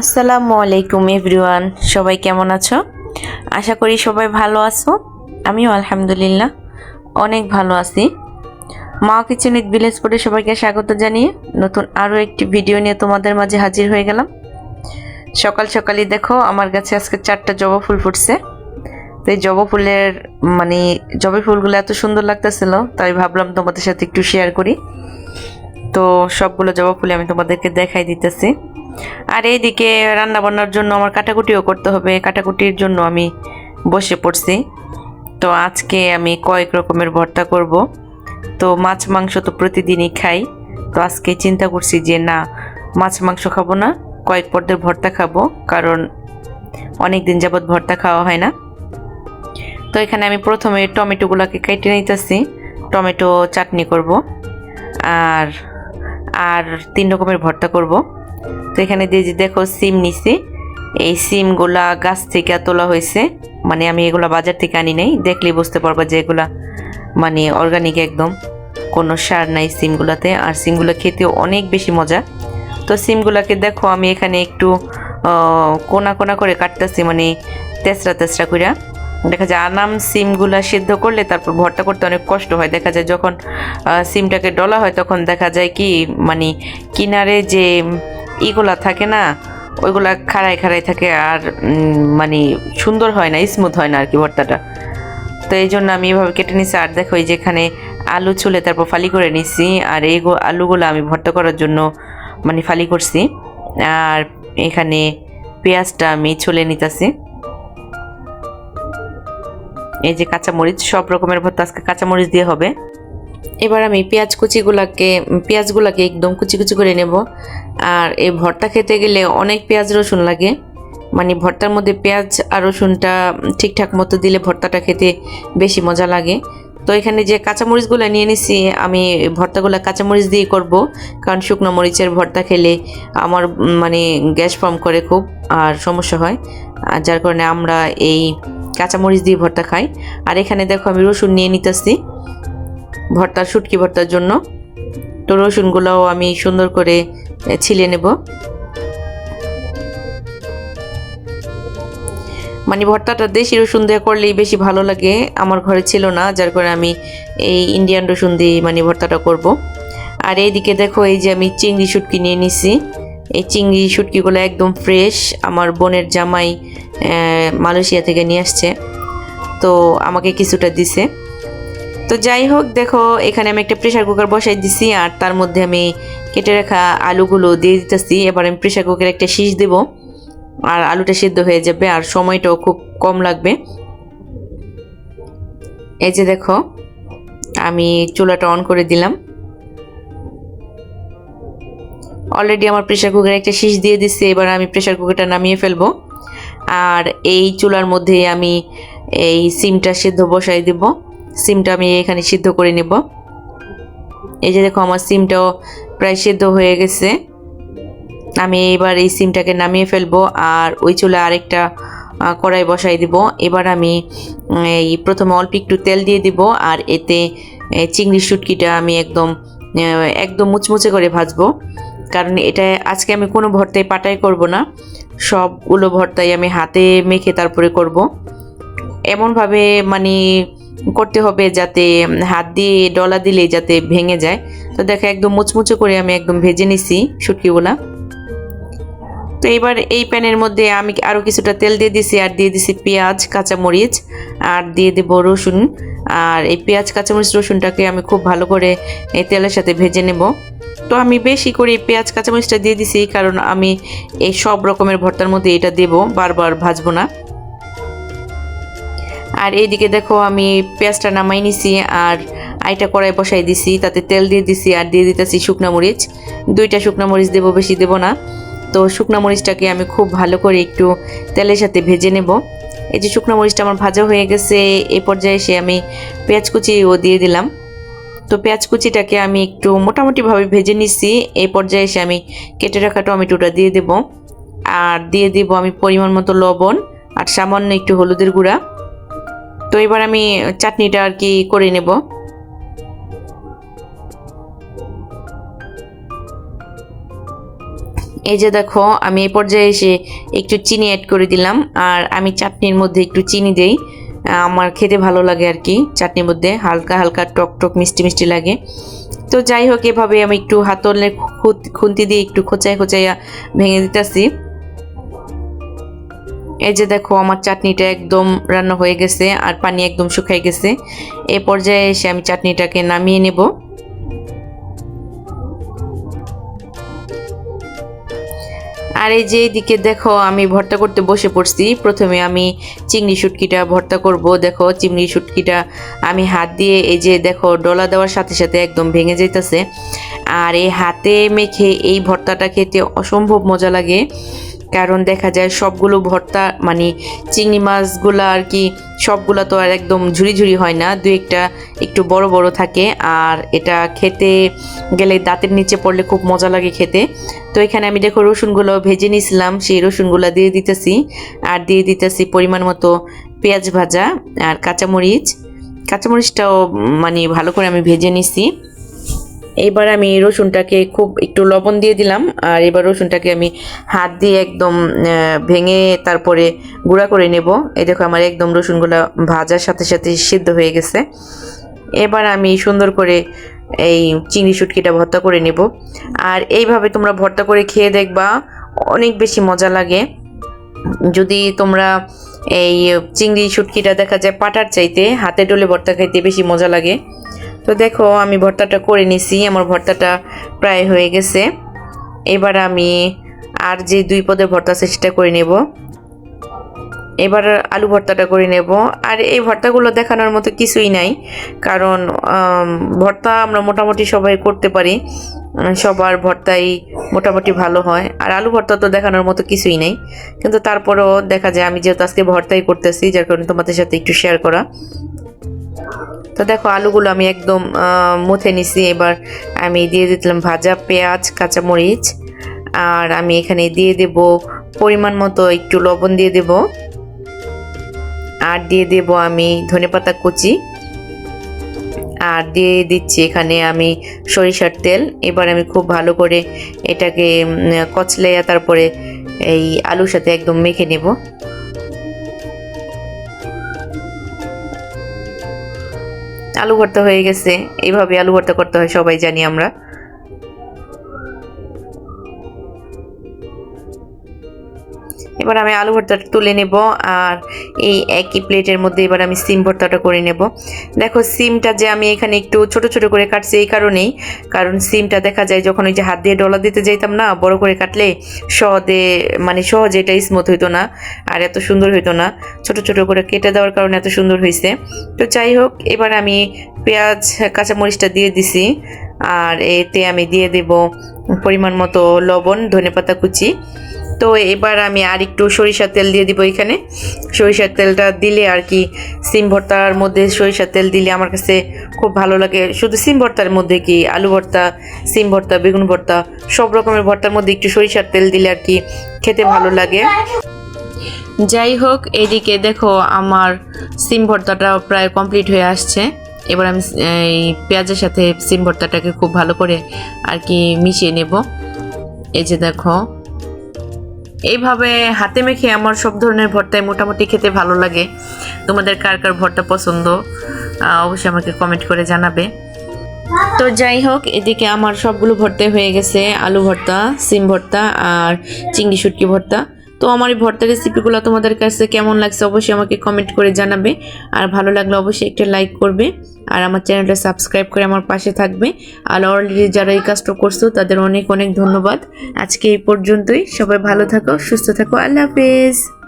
আসসালামু আলাইকুম, এভরিওয়ান। সবাই কেমন আছো? আশা করি সবাই ভালো আছো। আমিও আলহামদুলিল্লাহ অনেক ভালো আছি। মা কিচেন উইথ ভিলেজ ফুডে সবাইকে স্বাগত জানিয়ে নতুন আরও একটি ভিডিও নিয়ে তোমাদের মাঝে হাজির হয়ে গেলাম। সকাল সকালই দেখো, আমার কাছে আজকে চারটা জবা ফুল ফুটছে। তো এই জবা ফুলের মানে জবা ফুলগুলো এত সুন্দর লাগতেছিল, তাই ভাবলাম তোমাদের সাথে একটু শেয়ার করি। তো সবগুলো জবা ফুলে আমি তোমাদেরকে দেখাই দিতেছি। আর এইদিকে রান্না বান্নার জন্য আমার কাটাকুটিও করতে হবে। কাটাকুটির জন্য আমি বসে পড়ছি। তো আজকে আমি কয়েক রকমের ভর্তা করব। তো মাছ, মাংস তো প্রতিদিনই খাই। তো আজকে চিন্তা করছি যে না, মাছ, মাংস খাব না, কয়েক পর্দের ভর্তা খাব, কারণ অনেক দিন যাবৎ ভর্তা খাওয়া হয় না। তো এখানে আমি প্রথমে টমেটোগুলোকে কেটে নিতেছি। টমেটো চাটনি করব। আর আর তিন রকমের ভর্তা করব। তো এখানে দিয়ে দেখো সিম নিছি। এই সিমগুলা গাছ থেকে তোলা হয়েছে। মানে আমি এগুলা বাজার থেকে আনি নাই। দেখলেই বুঝতে পারবা যে এগুলা মানে অর্গানিক একদম। কোনো সার নাই সিমগুলাতে। আর সিমগুলো খেতেও অনেক বেশি মজা। তো সিমগুলাকে দেখো আমি এখানে একটু কোনা কোনা করে কাটতেছি মানে তেসরা তেসরা কইরা। দেখা যায় আনাম সিমগুলা সিদ্ধ করলে তারপর ভর্তা করতে অনেক কষ্ট হয়। দেখা যায় যখন সিমটাকে ডলা হয় তখন দেখা যায় কি মানে কিনারে যে ইগুলা থাকে না, ওইগুলা খাড়াই খাড়াই থাকে আর মানে সুন্দর হয় না স্মুথ হয় না আর কি ভর্তাটা। তো এই জন্য আমি এভাবে কেটে নিছি। আর দেখো এই যেখানে আলু ছুলে তারপর ফালি করে নিছি। আর এই আলুগুলো আমি ভর্তা করার জন্য মানে ফালি করছি। আর এখানে পেঁয়াজটা আমি ছুলে নিতেছি। এই যে কাঁচামরিচ, সব রকমের ভর্তা আজকে কাঁচামরিচ দিয়ে হবে। এবার আমি পেঁয়াজ কুচিগুলাকে, পেঁয়াজগুলাকে একদম কুচি কুচি করে নেব। আর এই ভর্তা খেতে গেলে অনেক পেঁয়াজ রসুন লাগে। মানে ভর্তার মধ্যে পেঁয়াজ আর রসুনটা ঠিকঠাক মতো দিলে ভর্তাটা খেতে বেশি মজা লাগে। তো এখানে যে কাঁচামরিচগুলো নিয়ে নিছি, আমি ভর্তাগুলো কাঁচামরিচ দিয়ে করব, কারণ শুকনো মরিচের ভর্তা খেলে আমার মানে গ্যাস ফর্ম করে খুব, আর সমস্যা হয়। আর যার কারণে আমরা এই কাঁচামরিচ দিয়ে ভর্তা খাই। আর এখানে দেখো আমি রসুন নিয়ে নিতেছি, ভর্তার শুটকি ভর্তার জন্য। তো রসুনগুলোও আমি সুন্দর করে ছিলে নেব। মানে ভর্তাটা দেশি রসুন দিয়ে করলেই বেশি ভালো লাগে, আমার ঘরে ছিল না, যার কারণে আমি এই ইন্ডিয়ান রসুন দিয়ে মানে ভর্তাটা করব। আর এইদিকে দেখো, এই যে আমি চিংড়ি শুটকি নিয়ে নিছি। এই চিংড়ি শুটকিগুলো একদম ফ্রেশ, আমার বোনের জামাই মালয়েশিয়া থেকে নিয়ে আসছে। তো আমাকে কিছুটা দিছে। তো যাই হোক, দেখো, এখানে আমি একটা প্রেশার কুকার বসাই দিছি আর তার মধ্যে আমি কেটে রাখা আলুগুলো দিয়ে দিতেছি। এবার আমি প্রেশার কুকারে একটা শীষ দেব আর আলুটা সিদ্ধ হয়ে যাবে আর সময়টাও খুব কম লাগবে। এই যে দেখো, আমি চুলাটা অন করে দিলাম। অলরেডি আমার প্রেশার কুকারে একটা শীষ দিয়ে দিচ্ছে এবার আমি প্রেশার কুকারটা নামিয়ে ফেলব। আর এই চুলার মধ্যে আমি এই সিমটা সিদ্ধ বসাই দেব। সিমটা আমি এখানে সিদ্ধ করে নেব। এই যে দেখো, আমার সিমটাও প্রায় সিদ্ধ হয়ে গেছে। আমি এবার এই সিমটাকে নামিয়ে ফেলব আর ওই চুলা আরেকটা কড়াই বসাই দিব। এবার আমি এই প্রথমে অল্প একটু তেল দিয়ে দিব আর এতে চিংড়ি শুটকিটা আমি একদম একদম মুচমুচে করে ভাজবো। কারণ এটা আজকে আমি কোনো ভর্তায় পাটাই করব না। সবগুলো ভর্তাই আমি হাতে মেখে তারপরে করব। এমনভাবে মানে করতে হবে যাতে হাত দিয়ে ডলা দিলে যাতে ভেঙে যায়। তো দেখো একদম মুচমুচে করে আমি একদম ভেজে নিছি শুটকিগুলা। তো এবার এই প্যানের মধ্যে আমি আরও কিছুটা তেল দিয়ে দিছি, আর দিয়ে দিছি পেঁয়াজ, কাঁচামরিচ, আর দিয়ে দেব রসুন। আর এই পেঁয়াজ, কাঁচামরিচ, রসুনটাকে আমি খুব ভালো করে এই তেলের সাথে ভেজে নেব। তো আমি বেশি করে পেঁয়াজ, কাঁচামরিচটা দিয়ে দিছি, কারণ আমি এই সব রকমের ভর্তার মধ্যে এটা দেব, বারবার ভাজবো না। আর এইদিকে দেখো আমি পেঁয়াজটা নামাই নিছি আর আইটা কড়াই বসাই দিছি, তাতে তেল দিয়ে দিছি আর দিয়ে দিতেছি শুকনা মরিচ। দুইটা শুকনা মরিচ দেবো, বেশি দেবো না। তো শুকনা মরিচটাকে আমি খুব ভালো করে একটু তেলের সাথে ভেজে নেব। এই যে শুকনো মরিচটা আমার ভাজা হয়ে গেছে এই পর্যায়ে এসে আমি পেঁয়াজ কুচিও দিয়ে দিলাম। তো পেঁয়াজ কুচিটাকে আমি একটু মোটামুটিভাবে ভেজে নিচ্ছি এই পর্যায়ে এসে আমি কেটে রাখা টমেটোটা দিয়ে দেব। আর দিয়ে দেব আমি পরিমাণ মতো লবণ আর সামান্য একটু হলুদের গুঁড়া। তো এবার আমি চাটনিটা আর কি করে নেব। এই যে দেখো, আমি এই পর্যায়ে এসে একটু চিনি অ্যাড করে দিলাম, আর আমি চাটনির মধ্যে একটু চিনি দেই। আমার খেতে ভালো লাগে আর কি চাটনির মধ্যে, হালকা হালকা টক টক মিষ্টি মিষ্টি লাগে। তো যাই হোক, এভাবে আমি একটু হাতলের খুন্তি দিয়ে একটু খোঁচাই খোঁচাইয়া ভেঙে দিতেছি। এই যে দেখো, আমার চাটনিটা একদম রান্না হয়ে গেছে আর পানি একদম শুকাই গেছে। এ পর্যায়ে এসে আমি চাটনিটাকে নামিয়ে নেব। আর এই যে এইদিকে দেখো, আমি ভর্তা করতে বসে পড়ছি। প্রথমে আমি চিংড়ি শুটকিটা ভর্তা করব। দেখো, চিংড়ি শুটকিটা আমি হাত দিয়ে এই যে দেখো, ডলা দেওয়ার সাথে সাথে একদম ভেঙে যেতেছে আর এই হাতে মেখে এই ভর্তাটা খেতে অসম্ভব মজা লাগে। কারণ দেখা যায় সবগুলো ভর্তা মানে চিংড়ি মাছগুলো আর কি, সবগুলো তো আর একদম ঝুড়ি ঝুড়ি হয় না, দু একটা একটু বড় বড় থাকে। আর এটা খেতে গেলে দাঁতের নিচে পড়লে খুব মজা লাগে খেতে। তো এখানে আমি দেখো রসুনগুলো ভেজে নিয়েছিলাম সেই রসুনগুলো দিয়ে দিতেছি। আর দিয়ে দিতেছি পরিমাণ মতো পেঁয়াজ ভাজা আর কাঁচামরিচ। কাঁচামরিচটাও মানে ভালো করে আমি ভেজে নিছি। এবার আমি রসুনটাকে খুব একটু লবণ দিয়ে দিলাম, আর এবার রসুনটাকে আমি হাত দিয়ে একদম ভেঙে তারপরে গুঁড়া করে নেব। এই দেখো আমার একদম রসুনগুলো ভাজার সাথে সাথে সিদ্ধ হয়ে গেছে। এবার আমি সুন্দর করে এই চিংড়ি শুটকিটা ভর্তা করে নেব। আর এইভাবে তোমরা ভর্তা করে খেয়ে দেখবা, অনেক বেশি মজা লাগে। যদি তোমরা এই চিংড়ি শুটকিটা দেখা যায় পাটার চাইতে হাতে ডলে ভর্তা খাইতে বেশি মজা লাগে। তো দেখো, আমি ভর্তাটা করে নিছি। আমার ভর্তাটা প্রায় হয়ে গেছে। এবার আমি আর যে দুই পদের ভর্তা আছে সেটা করে নেব। এবার আলু ভর্তাটা করে নেব। আর এই ভর্তাগুলো দেখানোর মতো কিছুই নাই, কারণ ভর্তা আমরা মোটামুটি সবাই করতে পারি। সবার ভর্তাই মোটামুটি ভালো হয়। আর আলু ভর্তা তো দেখানোর মতো কিছুই নেই। কিন্তু তারপরেও দেখা যায়, আমি যেহেতু আজকে ভর্তাই করতেছি, যার কারণে তোমাদের সাথে একটু শেয়ার করা। তো দেখো আলুগুলো আমি একদম মুথে নিছি। এবার আমি দিয়ে দিলাম ভাজা পেঁয়াজ, কাঁচামরিচ, আর আমি এখানে দিয়ে দেব পরিমাণ মতো একটু লবণ দিয়ে দেব। আর দিয়ে দেব আমি ধনেপাতা কুচি। আর দিয়ে দিচ্ছি এখানে আমি সরিষার তেল। এবার আমি খুব ভালো করে এটাকে কচলাইয়া তারপরে এই আলুর সাথে একদম মেখে নেব। আলু ভর্তা হয়ে গেছে। এইভাবে আলু ভর্তা করতে হয় সবাই জানি আমরা। এবার আমি আলু ভর্তাটা তুলে নেব আর এই একই প্লেটের মধ্যে এবার আমি সিম ভর্তাটা করে নেব। দেখো, সিমটা যে আমি এখানে একটু ছোট ছোট করে কাটছি এই কারণেই, কারণ সিমটা দেখা যায় যখন ওই যে হাত দিয়ে ডলা দিতে যাইতাম না, বড় করে কাটলে সহজে মানে সহজে এটা স্মুথ হইতো না আর এত সুন্দর হইতো না। ছোট ছোট করে কেটে দেওয়ার কারণে এত সুন্দর হয়েছে তো যাই হোক, এবার আমি পেঁয়াজ, কাঁচামরিচটা দিয়ে দিছি আর এতে আমি দিয়ে দেব পরিমাণ মতো লবণ, ধনেপাতা কুচি। তো এবার আমি আর একটু সরিষার তেল দিয়ে দিব এখানে। সরিষার তেলটা দিলে আর কি সিম ভর্তার মধ্যে সরিষার তেল দিলে আমার কাছে খুব ভালো লাগে। শুধু সিম ভর্তার মধ্যে কি আলু ভর্তা, সিম ভর্তা, বেগুন ভর্তা, সব রকমের ভর্তার মধ্যে একটু সরিষার তেল দিলে আর কি খেতে ভালো লাগে। যাই হোক, এদিকে দেখো আমার সিম ভর্তাটা প্রায় কমপ্লিট হয়ে আসছে। এবার আমি এই পেঁয়াজের সাথে সিম ভর্তাটাকে খুব ভালো করে আর কি মিশিয়ে নেব। এই যে দেখো এইভাবে হাতে মেখে আমার সব ধরনের ভর্তাই মোটামুটি খেতে ভালো লাগে। তোমাদের কার কার ভর্তা পছন্দ? অবশ্যই আমাকে কমেন্ট করে জানাবে। তো যাই হোক, এদিকে আমার সবগুলো ভর্তা হয়ে গেছে। আলু ভর্তা, সিম ভর্তা আর চিংড়ি শুটকি ভর্তা। তো আমার এই ভর্তা রেসিপিগুলো তোমাদের কাছে কেমন লাগছে অবশ্যই আমাকে কমেন্ট করে জানাবে। আর ভালো লাগলে অবশ্যই একটা লাইক করবে। আর আমার চ্যানেলটা সাবস্ক্রাইব করে আমার পাশে থাকবে। আর অলরেডি যারা এই কাজটা করছ, তাদের অনেক অনেক ধন্যবাদ। আজকে এই পর্যন্তই। সবাই ভালো থাকো, সুস্থ থাকো। আল্লাহ হাফেজ।